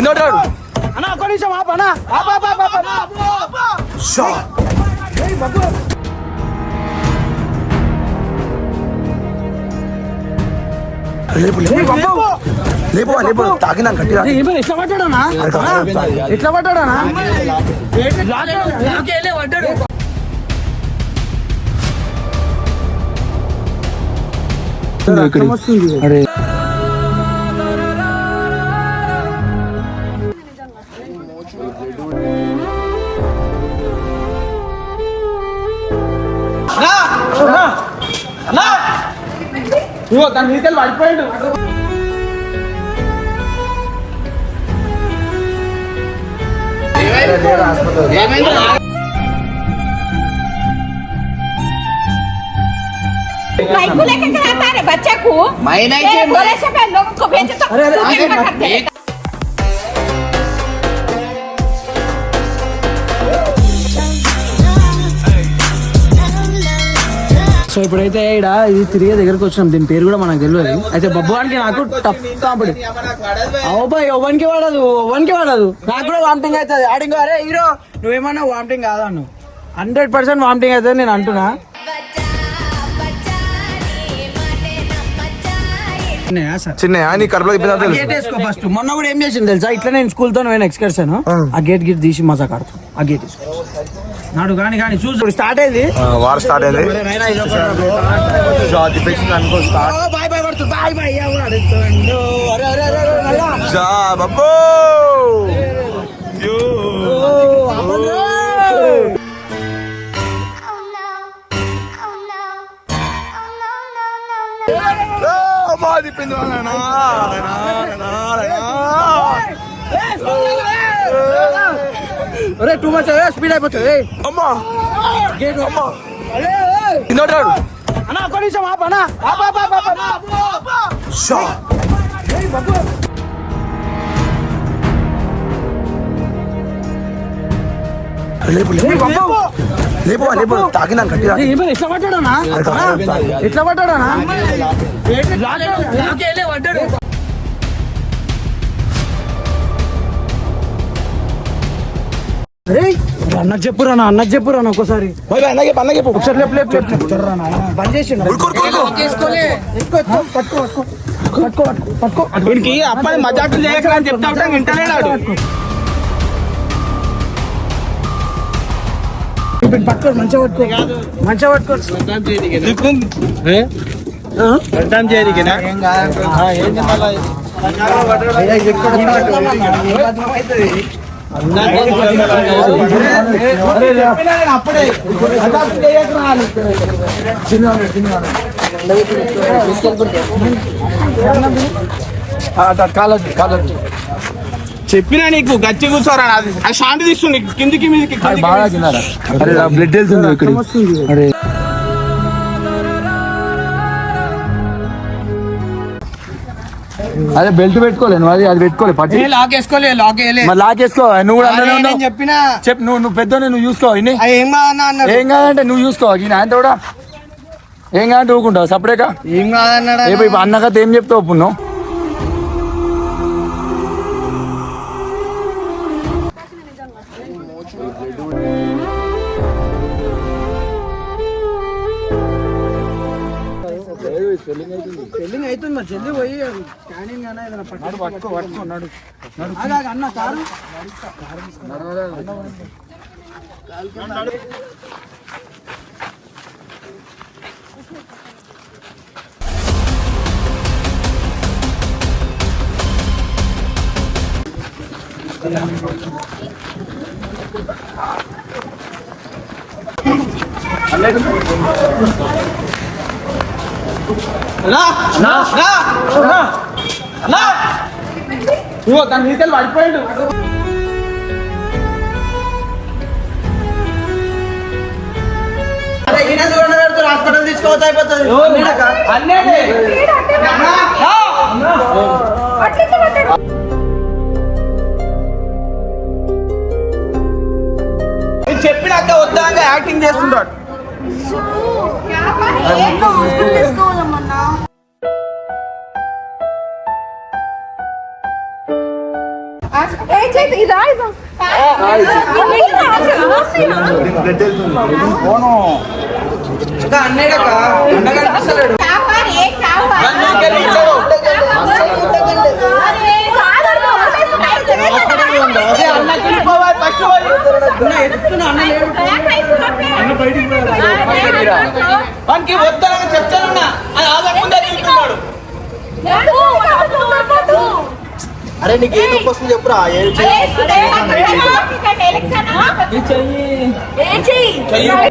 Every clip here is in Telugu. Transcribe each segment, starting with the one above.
ఇందోటాడు అన్న ఒక్క నిమిషం ఆపు అన్న. ఆపు, ఆపు, ఆపు, ఆపు. షా లేపు లేపు. లేపు లేపు తాకినా గట్టిగా. ఏ, ఏమైంది? ఎట్లా పడ్డాడనా అది కాదు. ఎట్లా పడ్డాడనా అరే ఇగో దాని మీదకి పడిపోయాడు भाई को लेके क्या आता है बच्चे को मैं नहीं ये चाहिए, मैं- बोले से पहले लोगों को भेजे तो अरे, अरे, సో ఇప్పుడైతే ఈడ ఇది తిరిగే దగ్గరకు వచ్చినాం. దీని పేరు కూడా మనకు తెలియదు అయితే బబ్బువానికి నాకు టఫ్ కాంపిటీ అవుబాయ్ ఎవ్వనికి వాడదు ఎవ్వనికి వాడదు. నాకు కూడా వామిటింగ్ అవుతుంది. ఆడింగ్ అరే హీరో నువ్వేమన్నా వామిటింగ్ కాదా నువ్వు హండ్రెడ్ పర్సెంట్ వామిటింగ్ అవుతుంది నేను అంటున్నా. ఉన్నాయా సార్? చిన్న నీ కడుపులో తిప్పిందా తెలుసు. గేట్ వేసుకో ఫస్ట్ మొన్న కూడా ఏం చేసింది తెలుసా? ఇట్లా నేను స్కూల్తో పోయిన ఎక్స్కర్షన్ ఆ. గేట్ గిట్ తీసి మజా కాడుతాం ఆ గేట్ నాడు కానీ కానీ చూసి స్టార్ట్ అయింది? వార్ స్టార్ట్ అయింది. బాయ్ బాయ్ పడుతుంది బాయ్ బాయ్ మా తిప్పింది. ఒరే టూ మచ్ స్పీడ్ అయిపోతుంది అమ్మా. గేట్. అమ్మా. ఇందోటాడు అన్న ఒక్క నిమిషం ఆపు అన్న. ఆపు, ఆపు, ఆపు, ఆపు. లేపు లేపు. లేపు ఏమైంది? ఎట్లా కాదు. ఎట్లా అన్నకు చెప్పురా నా అన్నకు చెప్పురా నా ఒక్కసారి. అన్నకి అన్నకి ఒకసారి లేపు లేపు లేపు. చెప్తారా బంద్ ఎక్కువ, పట్టుకో పట్టుకో. పట్టుకో పట్టుకో పట్టుకో. వీడికి అప్పని మజాకులు చేయకరా అని చెప్తా ఉంటా వింటలేడాడు ఇప్పుడు పట్టుకో మంచిగా పట్టుకో. మంచిగా పట్టుకో. అర్థం చేయరికినా అప్పుడే కాలొద్దు కాలొద్దు చెప్పినా నీకు గచ్చి కూర్చోరా అది శాంతి తీస్తుంది కిందికి మీదకి కిందికి అరే నా బ్లడ్ వెళ్తుంది ఇక్కడ. అరే. అదే బెల్ట్ పెట్టుకోలేను అది అది పెట్టుకోలే పట్టి. లాక్ వేసుకోలే లాక్ వేయలే. మరి లాకేసుకో నువ్వు కూడా ఉన్నావు. చెప్పినా? చెప్పు నువ్వు నువ్వు పెద్ద నువ్వు చూసుకో ఇన్ని. ఏం కాదన్నా అన్నాడు? ఏం కాదంటే నువ్వు చూసుకో ఈయన ఆయన కూడా ఏం కాదంటే ఊకుంటావు సపరేట్గా? ఏం కాదన్నాడు అన్నకత ఏం చెప్తావు ఇప్పుడు నువ్వు? పెళ్ళింగ్ అవుతుంది మరి జల్దీ పోయి స్కానింగ్ అన్న ఏదైనా పట్టు పట్టుకో పట్టుకో నడు. అన్న కారు. ఇగో దాని మీదకి పడిపోయాడు హాస్పిటల్ తీసుకోవచ్చు అయిపోతుంది. చెప్పినాక వద్దాక యాక్టింగ్ చేస్తుంటాడు. లేడు వానికి వద్దనని చెప్తానున్నా. అది ఆగకుండా అరే నీకు ఏం నొప్పి వస్తుంది చెప్పురా? ఏం చెయ్యి?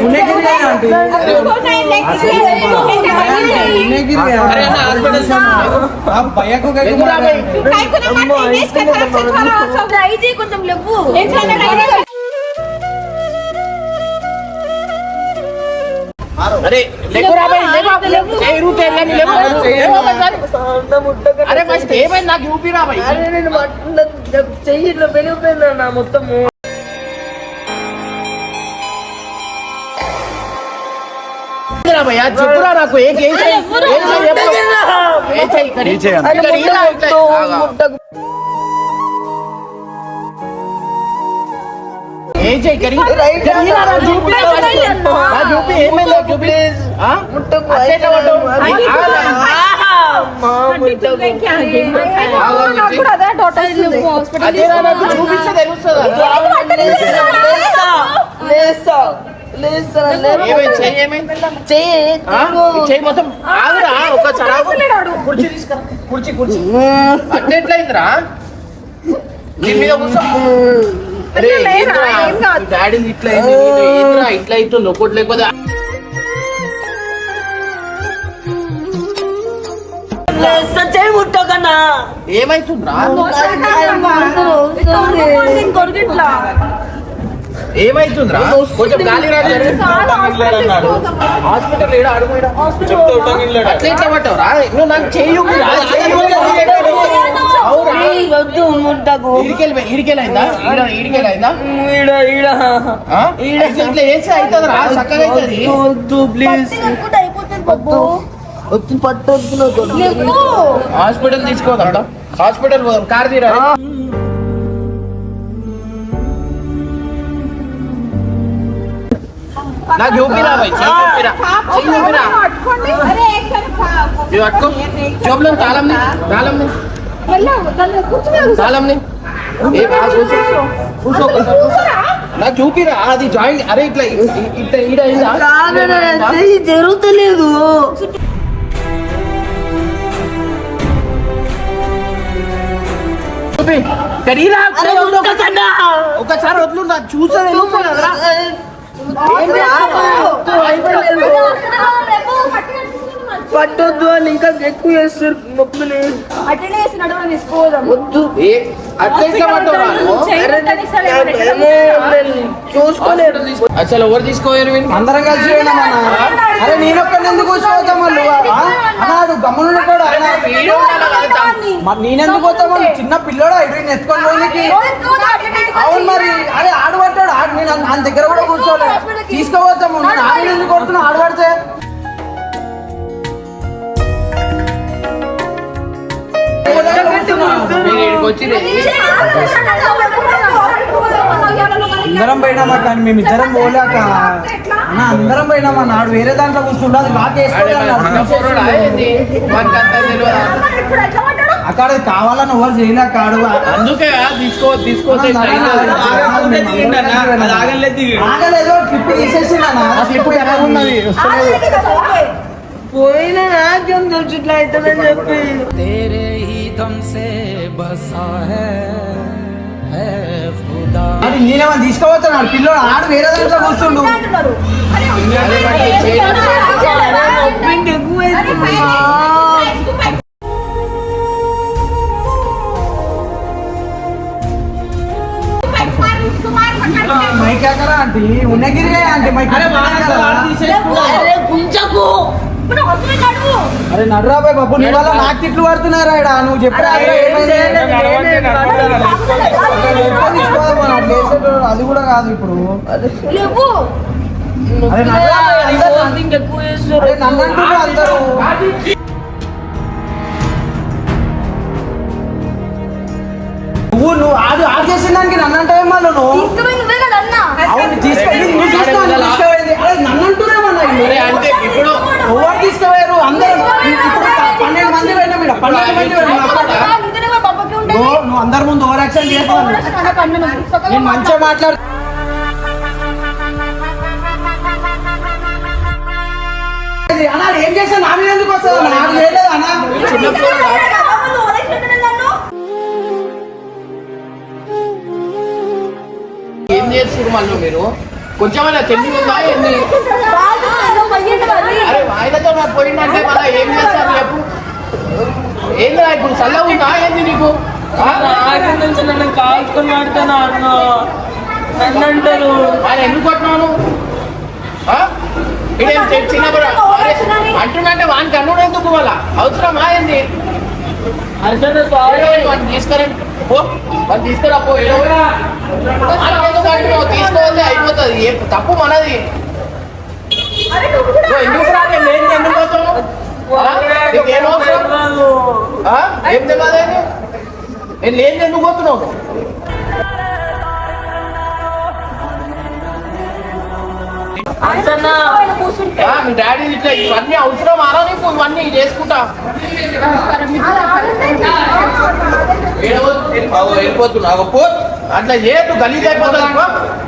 उन्हें गया आंटी उन्हें गिर गया अरे ना हॉस्पिटल से आप भैया को कैसे मारा काहे को मारते इंग्लिश का तरफ़ से थोड़ा सब दाईजी కొంచెం లెవ్వు ఏం చేయాలి అరే లేకు రాబాయి లేకు లేకు చేయి రూట్ ఎల్లని లేకు లేకు ఒకసారి అరే ఫస్ట్ ఏమైంది నాకు ఊపి రాబాయి అరే నేను చెయ్యి ఇట్లా పెరిగిపోయిందన్న మొత్తము రా బై అది చెప్పురా నాకు ఏ ఏం చేయి ఏం చేయి చెప్పు ఏం చేయి ఇక్కడ ఏం చేయాలి? ఇక్కడ ఇలా ఇట్లా ఆగా. ఏం చేయి ఇక్కడ ఇక్కడ ఇలా రా, చూపి రా first. రా, చూపి ఏమైంది నాకు చూపి ఆ? అట్లా ఎట్లా పడ్డావు? ఆగరా. నాకు కూడా అదే డౌట్ వస్తుంది హాస్పిటల్ అదే రా, నాకు చూపిస్తే తెలుస్తుంది లేస్తా లేస్తా ఏమైంది చెయ్యి. మొత్తం ఆగురా ఒక్కసారి. కుర్చీ తీసుకురా కుర్చీ కుర్చీ. అట్లా ఎట్లయిందిరా దీని మీద కూర్చో. డాడీ ఇట్లా లేకపోతే ఏమైతుందిరా? కొంచెం గాలి రా హాస్పిటల్ ఏడా. అట్లా పట్టావురా నువ్వు నాకు చెయ్యి అవురా. వద్దు ముట్టకు ఇడికెళ్ళి ఇడికెళ్ళైందా? ఈడ ఇడికెళ్ళైందా ఈడ ఈడ. ఆ? ఇట్లా ఇట్లా వేసి అవుతుందిరా చక్కగా అవుతుంది వద్దు ప్లీజ్. వద్దు. వద్దు. హాస్పిటల్ తీసుకోదాం హాస్పిటల్ పోదాం. కార్ తీరా? నాకు చూపిరా బాయ్ చెయ్యి చూపిరా చెయ్యి చూపిరా పట్టుకో తాళంని తాళంని తాళంని ఏ బాగా కూర్చో కూర్చో. నాకు చూపిరా అది జాయింట్ అరే ఇట్లా ఇట్లా ఈడ జరుగుతలేదు. ఒకసారి. వదులు నాకు చూసా తెలుసు అయిపోయింది పట్టొద్దు అని ఇంకా ఎక్కువ చేస్తారు నొప్పిని అటెండ్ చేసి నడవని తీసుకోదాం వద్దు చూసుకోలేదు అసలు ఎవరు తీసుకోవాలి వీడిని? అందరం కలిసి అరే నేను ఒక్కడిని ఎందుకు మళ్ళీ అన్నాడు గమ్మునుండి కూడా నేనెందుకు పోతామని చిన్న పిల్లోడు ఇటు ఎత్తుకొని పోయినకి అవును మరి అరే ఆడు పట్టాడు ఆడు నేను ఆయన దగ్గర కూడా కూర్చోలే తీసుకుపోతాము నేను ఆడు ఎందుకు కొడుతున్నా ఆడు అందరం పోయినామా కానీ మేము ఇద్దరం పోలేక అందరం పోయినామా నాడు వేరే దాంట్లో కూర్చుండు అక్కడ కావాలని ఎవరు చేయలేక కాడు అందుకే తీసుకో తీసుకో ట్రిప్ తీసేసి ఇప్పుడు పోయిన నాకేం తెలుసు ఇట్లా అవుతుందని చెప్పి दम से बसा है है खुदा అది నేనేమో తీసుకోబోతున్నాడు పిల్లోడు ఆడు వేరే దాంట్లో కూర్చుండు అంటున్నారు. అరే, అదే మరి చేయను. నొప్పి ఎక్కువ మైక్ ఎక్కడ ఆంటీ ఉన్నగిరి ఆంటీ మైక్ అరే గుంజకు అరే నడురాబాయ్ బాబు నీ వల్ల నాకు తిట్లు పడుతున్నారా ఈడ. నువ్వు చెప్పరా అది కూడా కాదు ఇప్పుడు. అరే అందరూ నువ్వు నువ్వు ఆడు ఆడు చేసిన దానికి నన్ను అంటే మళ్ళీ నువ్వు తీసుకుపోయి నువ్వే కదా అన్నా. అవును తీసుకెళ్ళి నువ్వు అరే నన్ను అంటున్నామన్నా అరే అంటే ఇప్పుడు ఎవరు తీసుకుపోయారు? అందరూ పన్నెండు మంది పోయినా మీరు పన్నెండు మంది. నువ్వు అందరి ముందు ఓవర్ యాక్షన్ నేను మంచిగా మాట్లాడు. అన్నా ఏం చేశాను నా మీద ఎందుకు వస్తుంది నాకు లేదు అన్నా. ఏం చేస్తున్నారు మళ్ళీ మీరు? కొంచెమైనా తెలివి ఉందా? ఏంది? వాళ్ళు ఏదో. అరే ఆయనతో నాకు పోయిందంటే మళ్ళీ ఏం చేస్తారు చెప్పు. ఏందిరా ఇప్పుడు చల్ల ఉందా? ఏంది నీకు? నుంచి నన్ను కాల్చుకొని ఆడుతాను అన్న. నన్ను అంటారు. ఆయన ఎందుకు కొట్టినాను ఇదేం చిన్నప్పుడు అరే అంటున్నంటే వానికి అన్నుడు ఎందుకు మళ్ళా? అవసరమా ఏంది? తీసుకురా తీసుకురా పో. తీసుకోవాలి అయిపోతుంది. ఏ తప్పు మనది అరే నువ్వు కూడా నువ్వు ఎందుకు రా నేను ఎందుకు పోతావు? నీకేం అవసరం? ఏం తెలియదు నేను లేనిది ఎందుకు పోతున్నావు? మీ డాడీ ఇట్లా ఇవన్నీ అవసరం ఆరా నీకు ఇవన్నీ చేసుకుంటా. వెళ్ళిపోతున్నా. అట్లా చేయొద్దు గలీజ్ అయిపోతుంది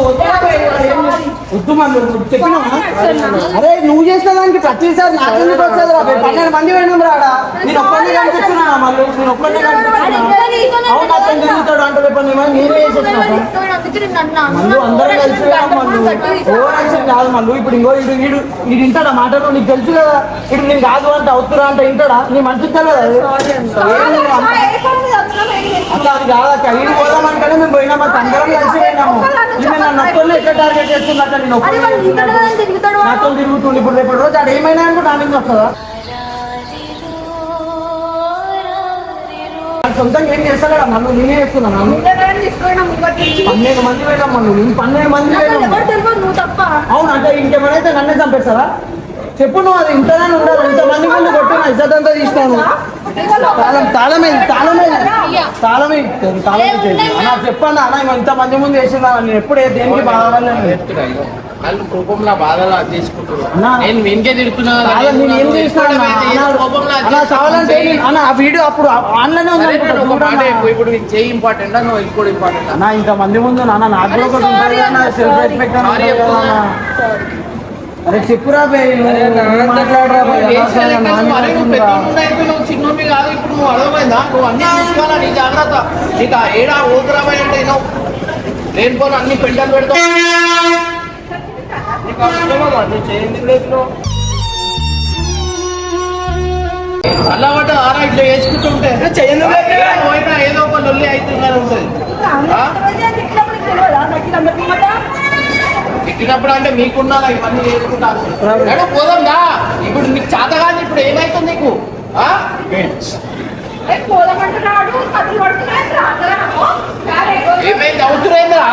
వద్దు అరే నువ్వు చేసిన దానికి ప్రతిసారి నాకు వస్తుంది రా పన్నెండు మంది పోయినాం రాడా నేను ఒక్కడిని కనిపిస్తున్నా మళ్ళీ నేను ఒక్కడిని కనిపిస్తున్నా అవును అతను తిరుగుతాడు అంటే రేపు నేను మళ్ళీ అందరం కలిసి ఓవర్ యాక్షన్ కాదు మళ్ళీ ఇప్పుడు ఇంకో ఇడు వీడు వీడు వింటాడా మాటలు నీకు తెలుసు కదా ఇటు నేను కాదు అంటే అవుతురా అంటే వింటాడా నీ మనసుకు తెలియదు అది అది పోదామంటేనే మేము అందరం కలిసి పోయినాము. ఈమె నన్ను టార్గెట్ చేస్తున్నట్టు నేను ఇప్పుడు రేపు రోజు ఆడు ఏమైనా అనుకో నా మీద వస్తుందా? వాడు సొంతంగా ఏం నన్ను నేనే చేస్తున్నా నన్ను పన్నెండు మంది పోయినాం మనం నేను పన్నెండు మంది నువ్వు అవును అంటే ఇంకేమైనా అయితే నన్నే చంపేస్తారా చెప్పు నువ్వు అది ఇంతనే ఉండాలి. ఇంతమంది ముందు కొట్టిన ఇజ్జత్ అంతా తీసినాను. తాళం తాళమే తాళమే. తాళమే తాళమే చేసి అన్న చెప్పండి అన్న ఇంకో ఇంతమంది ముందు వేసిందా నేను ఎప్పుడు దేనికి ఇగో. వాళ్ళు కోపంలో బాధలు అది తీసుకుంటున్నారు అన్నా. నేను వెనకే తిడుతున్నా కదా, కాదు, నేను ఏం నువ్వు చేసినా ఎక్కడ అన్న? పోయితే ఏదో అన్న, కోపంలో అది అన్న కావాలంటే చేసుకుంటే నేను- అన్న ఆ వీడియో అప్పుడు ఆన్లైన్. ఇప్పుడు చేయి ఇంపార్టెంట్ నువ్వు ఇంకోటి ఇంపార్టెంట్ అన్న? ఇంతమంది ముందు నాన్న నాకు కూడా సెల్ఫ్ రెస్పెక్ట్ అరే చెప్పురా చిన్నోమి కాదు ఇప్పుడు నువ్వు అడగమైందా నువ్వు అన్ని చూసుకోవాలా నీ జాగ్రత్త? నీకు ఆ ఏడా ఊపిరాబాయ్ అంటే నువ్వు లేనిపోను అన్ని పెంటలు పెడతావు? నువ్వు చేయండి లేదు చల్లబడ్డ ఆరా ఇట్లా వేసుకుంటుంటే ఏదో ఒక లొల్లి అవుతుందని ఉంటుంది ఆ? తిట్టినప్పుడు అంటే మీకున్నారా ఇవన్నీ చేసుకుంటారు నడు ఇప్పుడు నీకు చేత కాదు ఇప్పుడు ఏమైతుంది నీకు? ఆ? ఏమైంది? అవుతురేంద్రా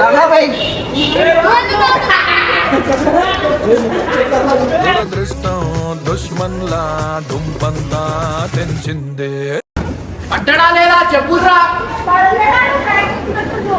నల్లబాయ్. దురదృష్టం దుష్మన్లా డుంపంతా తెంచిందే. పట్టడా లేదా? చెప్పుర్రా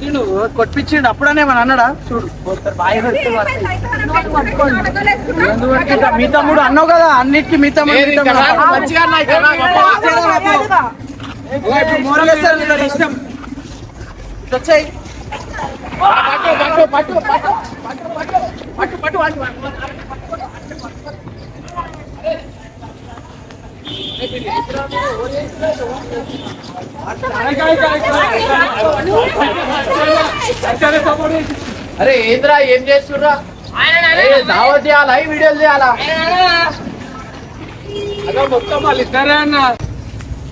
కొట్టిండు కొట్టించిండు అప్పుడనే మన అన్నడా చూడు మీ తమ్ముడు అన్నావు కదా అన్నిటికి మీ తమ్ముడు పట్టు పట్టు పట్టు పట్టు పట్టు పట్టు పట్టు అరే ఏంద్రా ఏం చేస్తుర్రా? దావత్ చేయాలా? వీడియోలు చేయాలా? మొత్తం వాళ్ళు ఇద్దరే అన్న.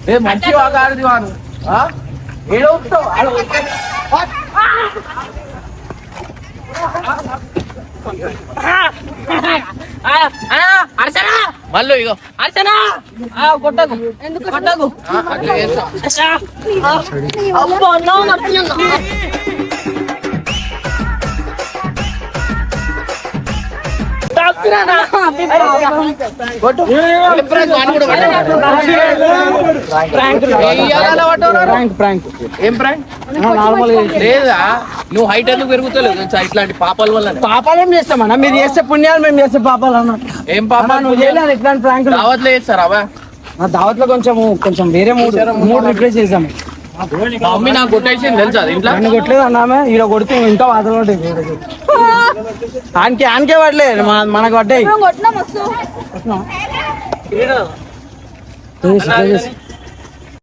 ఏ మంచి వాగాడిది వాను? ఏడో ఉంటావు? అరసనా? మళ్ళీ ఇగో. అరసనా? కొట్టకు. ఎందుకు కొట్టకు కొట్టు. ప్రాంక్? ప్రాంక్ ప్రాంక్ ఏం ప్రాంక్ నార్మల్ లేదా? నువ్వు హైట్ ఎందుకు పెరుగుతలేవు తెలుసా? ఇట్లాంటి పాపాల వల్ల పాపాలు ఏం చేస్తామన్నా మీరు చేస్తే పుణ్యాలు మేము చేస్తే పాపాలు అన్న. ఏం పాపాలు? నువ్వు చేయలేదు ఇట్లాంటి ప్రాంకులు దావత్లో చేస్తారా అవా నా దావత్లో కొంచెం కొంచెం వేరే మూడు మూడు రిప్లేస్ చేసాము మమ్మీ నాకు కొట్టేసింది తెలుసా అది ఇంట్లో? నన్ను కొట్టలేదు అన్నామే ఈడ కొడితే ఇంకా వాదన ఉంటుంది ఆనికి ఆనికే పడలే మా- మనకు పడ్డాయి.